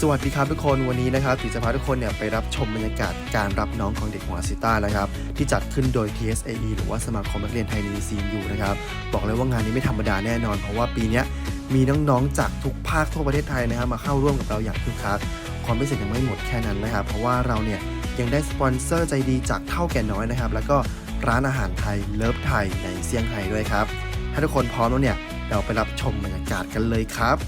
สวัสดีครับทุกคนวันนี้นะครับติจะพาทุกคนเนี่ยไปรับชมบรรยากาศการรับน้องของเด็กหัวซิต้านะครับที่จัดขึ้นโดย TSAE หรือว่าสมาคมนักเรียนไทยในซีนอยู่นะครับบอกเลยว่างานนี้ไม่ธรรมดาแน่นอน เพราะว่าปีนี้มีน้องๆจากทุกภาคทั่วประเทศไทยนะครับมาเข้าร่วมกับเราอย่างคึกคักความพิเศษยังไม่หมดแค่นั้นนะครับ เพราะว่าเราเนี่ยยังได้สปอนเซอร์ใจดีจากเท่าแก่น้อยนะครับแล้วก็ร้านอาหารไทยเลิฟไทยในเซี่ยงไฮ้ด้วยครับถ้าทุกคนพร้อมแล้วเนี่ยเราไปรับชมบรรยากาศกันเลยครับ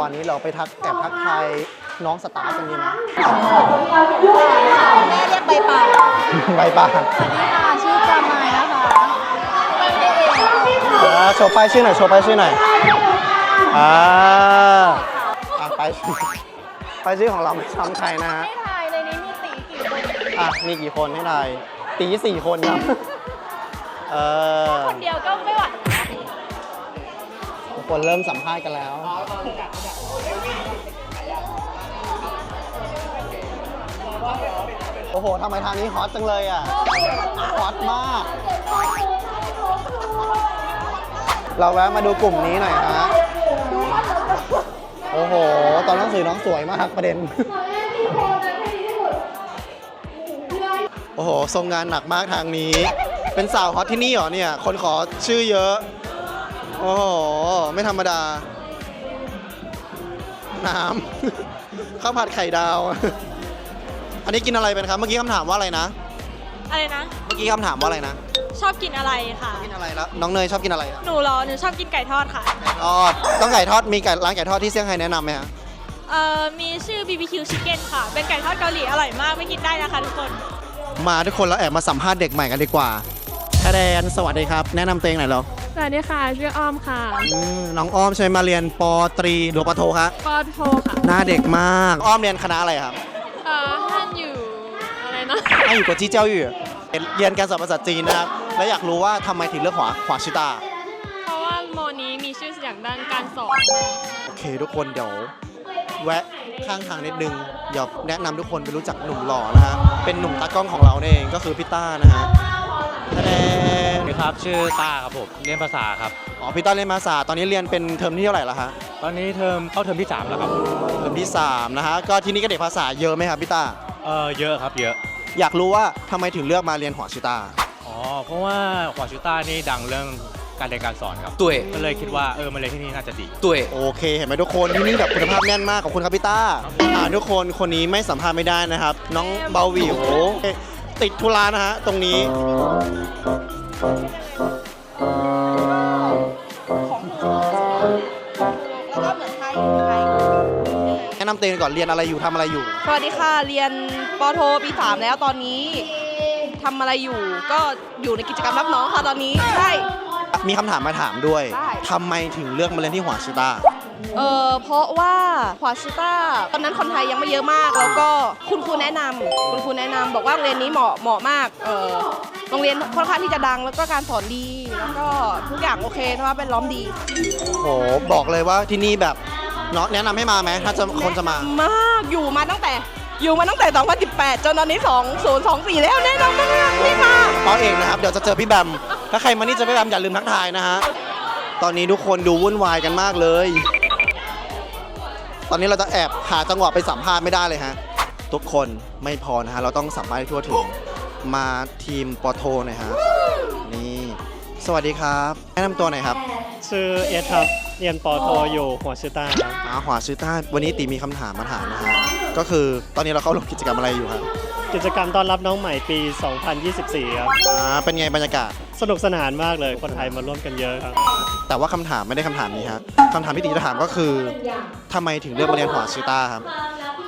วะนี้เราไปทักแอบทักทายน้องสตาร์กันดีไหมแม่เรียกใบป่าใบบ้านค่ะชื่อปลาไม้นะคะไม่ได้เองอ่าโชว์ป้ายชื่อหน่อยโชว์ป้ายชื่อหน่อยอ่าอะป้ายชื่อป้ายชื่อของเราไม่ซ้ำใครนะฮะให้ทายในนี้มีตีกี่คนอะมีกี่คนให้ทายตีสี่คนครับเออ คนเดียวก็ไม่ไหวทุก คนเริ่มสัมภาษณ์กันแล้ว โอ้โหทำไมทางนี้ฮอตจังเลยอะ ฮอตมาก เราแวะมาดูกลุ่มนี้หน่อยฮะ โอ้โห ตอนหนังสือน้องสวยมากประเด็น โอ้โหทรงงานหนักมากทางนี้ เป็นสาวฮอตที่นี่เหรอเนี่ย คนขอชื่อเยอะ โอ้โห ไม่ธรรมดา น้ำ ข้าวผัดไข่ดาว อันนี้กินอะไรเป็นครับ เมื่อกี้คำถามว่าอะไรนะ อะไรนะ เมื่อกี้คำถามว่าอะไรนะ ชอบกินอะไรค่ะ กินอะไรแล้วน้องเนยชอบกินอะไรอะหนูเหรอหนูชอบกินไก่ทอดค่ะ ไก่ทอด ต้องไก่ทอด มีไก่ร้านไก่ทอดที่เซี่ยงไฮ้แนะนำไหมฮะ เอ่อ มีชื่อ BBQ Chicken ค่ะ เป็นไก่ทอดเกาหลีอร่อยมาก ไม่กินได้นะคะทุกคน มาทุกคนเราแอบมาสัมภาษณ์เด็กใหม่กันดีกว่า แทแดนสวัสดีครับ แนะนำตัวเองหน่อยเหรอสวัสดีค่ะ ชื่ออ้อมค่ะอืมน้องอ้อมใช่ไหมมาเรียนปอตรีหรือปอโทครับปอโทค่ะหน้าเด็กมาก อ้อมเรียนคณะอะไรครับเอ่อท่านอยู่อะไรนะถ้าอยู่กับจีเจ้าอยู่เรียนการสอนภาษาจีนนะครับ แล้วอยากรู้ว่าทำไมถึงเลือกขวาขวาชิตา เพราะว่าโมนี้มีชื่อเสียงด้านการสอนโอเคทุกคนเดี๋ยวแวะข้างทางนิดนึงเดี๋ยวแนะนำทุกคนไปรู้จักหนุ่มหล่อนะฮะเป็นหนุ่มตากล้องของเราเองก็คือพี่ต้านะฮะ แสดงสวัสดีครับชื่อต้าครับผมเรียนภาษาครับ อ๋อพี่ต้าเรียนภาษาตอนนี้เรียนเป็นเทอมที่เท่าไหร่แล้วฮะตอนนี้เทอมเข้าเทอมที่3แล้วครับเทอมที่สามนะฮะก็ที่นี่ก็เด็กภาษาเยอะไหมครับพี่ต้าเออเยอะครับเยอะอยากรู้ว่าทำไมถึงเลือกมาเรียนหัวชิตา อ๋อเพราะว่าควาชูต้านี่ดังเรื่องการเรียนการสอนครับ对ก็เลยคิดว่าเออมาเรียนที่นี่น่าจะดี对โอเค เห็นไหมทุกคนที่นี่แบบคุณภาพแน่นมากขอบคุณครับพี่ต้าอ่าทุกคนคนนี้ไม่สัมภาษณ์ไม่ได้นะครับ น้องเบาหวิว ติดธุระนะฮะตรงนี้แล้วก็เหมือนไทยไทยแนะนำตัวเองก่อนเรียนอะไรอยู่ทำอะไรอยู่ สวัสดีค่ะ เรียนปอโทปีสามแล้วตอนนี้ทำอะไรอยู่ ก็อยู่ในกิจกรรมรับน้องค่ะตอนนี้ ใช่ มีคำถามมาถามด้วยได้ ทำไมถึงเลือกมาเรียนที่หัวชิตา เออเพราะว่าควาชิต้าตอนนั้นคนไทยยังไม่เยอะมาก แล้วก็คุณครูแนะนำคุณครูแนะนำบอกว่าโรงเรียนนี้เหมาะเหมาะมากเออโรงเรียนค่อนข้างที่จะดังแล้วก็การสอนดีแล้วก็ทุกอย่างโอเคเพราะว่าเป็นล้อมดี โหบอกเลยว่าที่นี่แบบเนาะแนะนำให้มาไหมถ้าจะคนจะมา มากอยู่มาตั้งแต่อยู่มาตั้งแต่ 2018 จนตอนนี้ 2024 แล้วแน่นอนมากนี่มา ปอเอกนะครับ เดี๋ยวจะเจอพี่แบม ถ้าใครมานี่เจะพี่แบมอย่าลืมทักทายนะฮะ ตอนนี้ทุกคนดูวุ่นวายกันมากเลย ตอนนี้เราจะแอบหาจังหวะไปสัมภาษณ์ไม่ได้เลยฮะ ทุกคนไม่พอนะฮะ เราต้องสัมภาษณ์ให้ทั่วถึง มาทีมปอโทหน่อยฮะ นี่ สวัสดีครับ แนะนำตัวหน่อยครับชื่อเอสครับ เรียนปอโทอยู่หัวชิต้าครับอาหวาชื่อต้าวันนี้ตีมีคำถามมาถามนะฮะ ก็คือตอนนี้เราเข้าร่วมกิจกรรมอะไรอยู่ครับ กิจกรรมต้อนรับน้องใหม่ปี 2024 ครับ อ่าเป็นไงบรรยากาศ สนุกสนานมากเลยคนไทยมาร่วมกันเยอะครับ แต่ว่าคำถามไม่ได้คำถามนี้ฮะคำถามที่ตีจะถามก็คือทำไมถึงเลือกมาเรียนหัวชิต้าครับ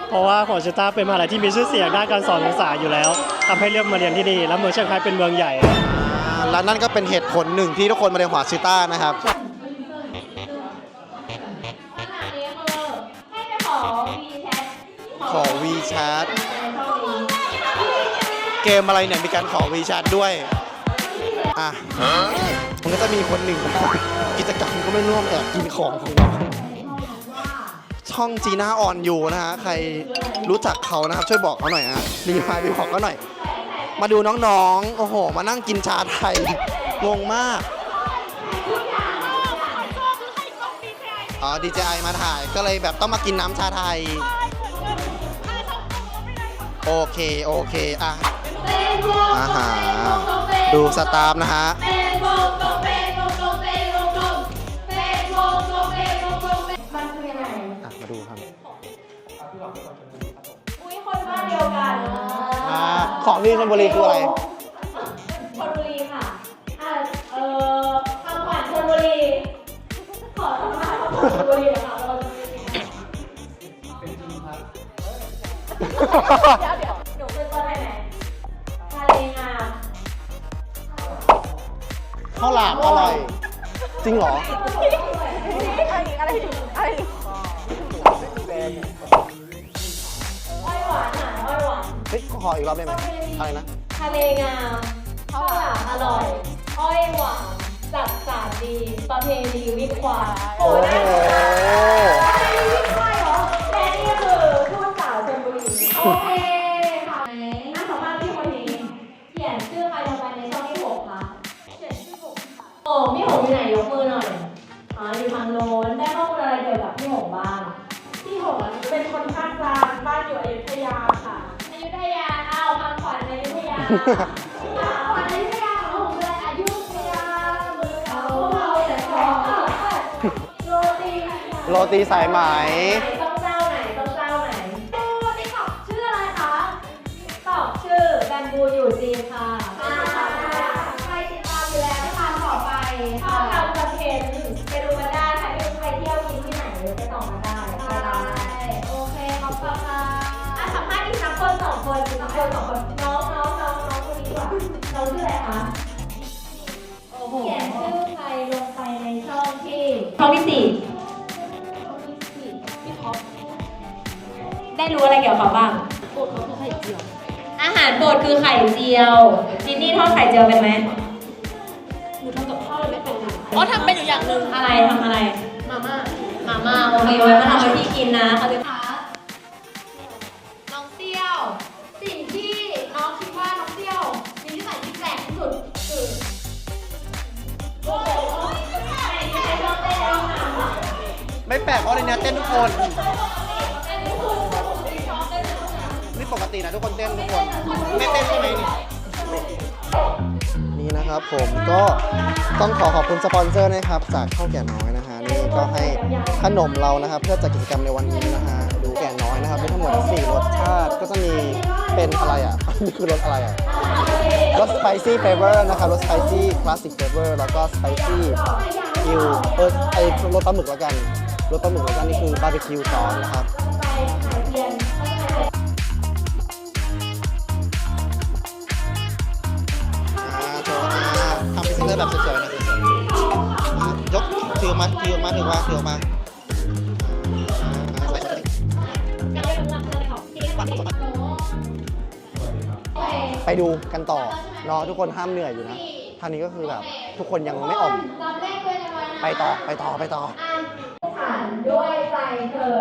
เพราะว่าหัวชิต้าเป็นมหาลัยที่มีชื่อเสียงด้านการสอนภาษาอยู่แล้วทำให้เลือกมาเรียนที่นี่แล้วเมืองเชียงรายเป็นเมืองใหญ่ครับอ่าและนั่นก็เป็นเหตุผลหนึ่งที่ทุกคนมาเรียนหัวชิต้านะครับ ขอ WeChat เกมอะไรเนี่ยมีการขอ WeChat ด้วย อะมันก็จะมีคนหนึ่งกิจกรรมก็ไม่ร่วมแอบกินของของเราช่องจีน่าออนอยู่นะฮะใครรู้จักเขานะครับช่วยบอกเขาหน่อยฮะรีพายไปบอกเขาหน่อย มาดูน้องๆโอ้โห มานั่งกินชาไทยงงมากอ๋อ DJI มาถ่ายก็เลยแบบต้องมากินน้ำชาไทย โอเค โอเค อะ อาหารเป็นดูสตาฟนะฮะเป็นวงกลมเป็นวงกลมเป็นวงกลมเป็นวงกลมเป็นวงกลมเป็นมันคือยังไงอะมาดูครับอุ้ยคนบ้านเดียวกันอ่าของที่ชลบุรีคืออะไรชลบุรีค่ะอะเอ่อคำขวัญชลบุรีขอสัมภาษณ์คำขวัญชลบุรีหนะคะเราจะไม่เป็นจริงครับ ข้าวหลามอร่อยจริงเหรออ้อยหวานหาอ้อยหวานเฮ้ยขออีกรอบได้ไหมอะไรนะ ทะเลงามข้าวหลามอร่อย อ้อยหวานจัดสารดีประเพณีวิทย์ควายโอ้โห ประเพณีวิทย์ควายเหรอและนี่คือทูตสาวชลบุรีโอเค โรตีสายไหม ต้องเจ้าไหนต้องเจ้าไหนดูติ๊กตอกชื่ออะไรคะตอบชื่อแบมบูอยู่จีนค่ะใครติดตามอยู่แล้วตามต่อไปชอบทำคอนเทนต์ไปดูกันได้ค่ะที่ไปเที่ยวกินที่ไหนไปต่อกันได้ไปได้โอเคขอบคุณค่ะอะสัมภาษณ์อีกสักคนสองคนสองคนสองคนน้องน้องน้อง น้องคนนี้ดีกว่าน้องชื่ออะไรคะโอ้โหเขียนชื่อใครลงไปในช่องที่ช่องที่สี่ได้รู้อะไรเกี่ยวกับเขาบ้าง โปรดเขาคือไข่เจียวอาหารโปรดคือไข่เจียวจินนี่ทอดไข่เจียวเป็นไหมหนูทำกับข้าวเลยไม่เป็นอ๋อทำเป็นอยู่อย่างหนึ่งอะไรทำอะไร มาม่ามาม่าโอเคไว้มาทำให้พี่กินนะเขาจะ ไม่แปลกเพราะในเนี้ยเต้นทุกคน นี่ปกตินะทุกคนเต้นทุกคน ไม่เต้นใช่ไหมนี่นี่นะครับผมก็ต้องขอขอบคุณสปอนเซอร์นะครับ จากข้าวแก่น้อยนะฮะนี่ก็ให้ขนมเรานะครับ เพื่อจัดกิจกรรมในวันนี้นะฮะดูแก่น้อยนะครับมีทั้งหมด4รสชาติก็จะมีเป็นอะไรอะ นี่คือรสอะไรอะรส spicy flavor นะครับรส spicy classic flavor แล้วก็ spicy คิวเออไอรสปลาหมึกแล้วกัน รสปลาหมึกแล้วกันนี่คือบาร์บีคิวซอสนะครับทำพรีเซนเตอร์แบบสวยๆนะสวยๆยกถือออกมาถือออกมาถือออกมาถือออกมาไปดูกันต่อเนาะทุกคนห้ามเหนื่อยอยู่นะท่านี้ก็คือแบบทุกคนยังไม่อ่อมไปต่อไปต่อไปต่อ ด้วยใจเธอ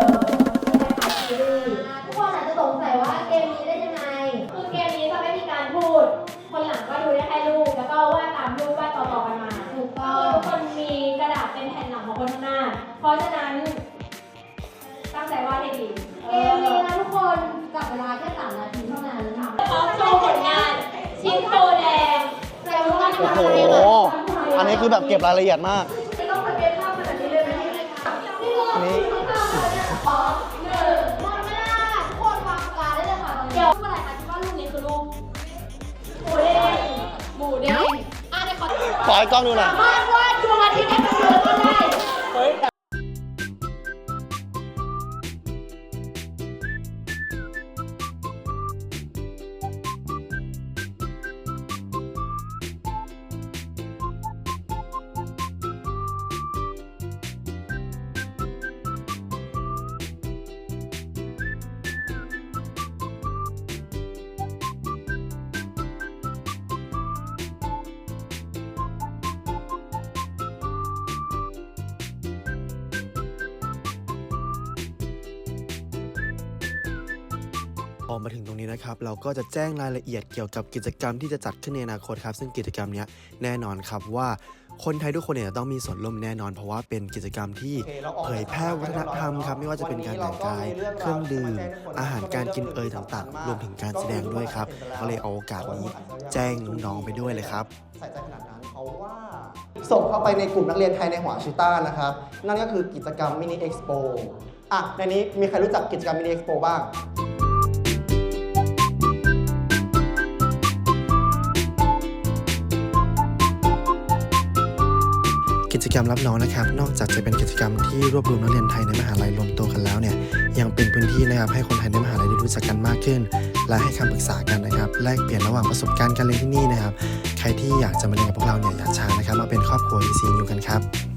นะคะซีรีส์ทุกคนอาจจะสงสัยว่าเกมนี้เล่นยังไง คือเกมนี้จะไม่มีการพูด คนหลังก็ดูได้แค่รูปแล้วก็วาดตามรูปวาดต่อๆกันมาถูกต้องทุกคนมีกระดาษเป็นแผ่นหลังของคนข้างหน้า เพราะฉะนั้นตั้งใจวาดให้ดีเกมนี้นะทุกคนจับเวลาแค่สามนาทีเท่านั้นค่ะพร้อมโชว์ผลงาน ชิ้นโตแดงแปลว่าโอ้โห อันนี้คือแบบเก็บรายละเอียดมาก ขอขอให้กล้องดูหน่อย สามารถวาดดวงอาทิตย์ให้เป็นดวงก็ได้ ออกมาถึงตรงนี้นะครับ เราก็จะแจ้งรายละเอียดเกี่ยวกับกิจกรรมที่จะจัดขึ้นในอนาคตครับ ซึ่งกิจกรรมเนี้ยแน่นอนครับว่าคนไทยทุกคนเนี่ยจะต้องมีส่วนร่วมแน่นอน เพราะว่าเป็นกิจกรรมที่เผยแพร่วัฒนธรรมครับ ไม่ว่าจะเป็นการแต่งกาย เครื่องดื่ม อาหารการกินเอยต่างๆ รวมถึงการแสดงด้วยครับก็เลยเอาโอกาสนี้แจ้งน้องๆไปด้วยเลยครับใส่ใจขนาดนั้นเพราะว่า ส่งเข้าไปในกลุ่มนักเรียนไทยในหัวชิต้านะครับ นั่นก็คือกิจกรรมมินิเอ็กซ์โปอะในนี้มีใครรู้จักกิจกรรมมินิเอ็กซ์โปบ้าง จกรรมรับน้องนะครับ นอกจากจะเป็นกิจกรรมที่รวบรวมนักเรียนไทยในมหาลัยรวมตัวกันแล้วเนี่ยยังเป็นพื้นที่นะครับให้คนไทยในมหาลัยได้รู้จักกันมากขึ้น และให้คำปรึกษากันนะครับแลกเปลี่ยนระหว่างประสบการณ์การเรียนที่นี่นะครับ ใครที่อยากจะมาเรียนกับพวกเราเนี่ยอย่าช้านะครับมาเป็นครอบครัว ECU กันครับ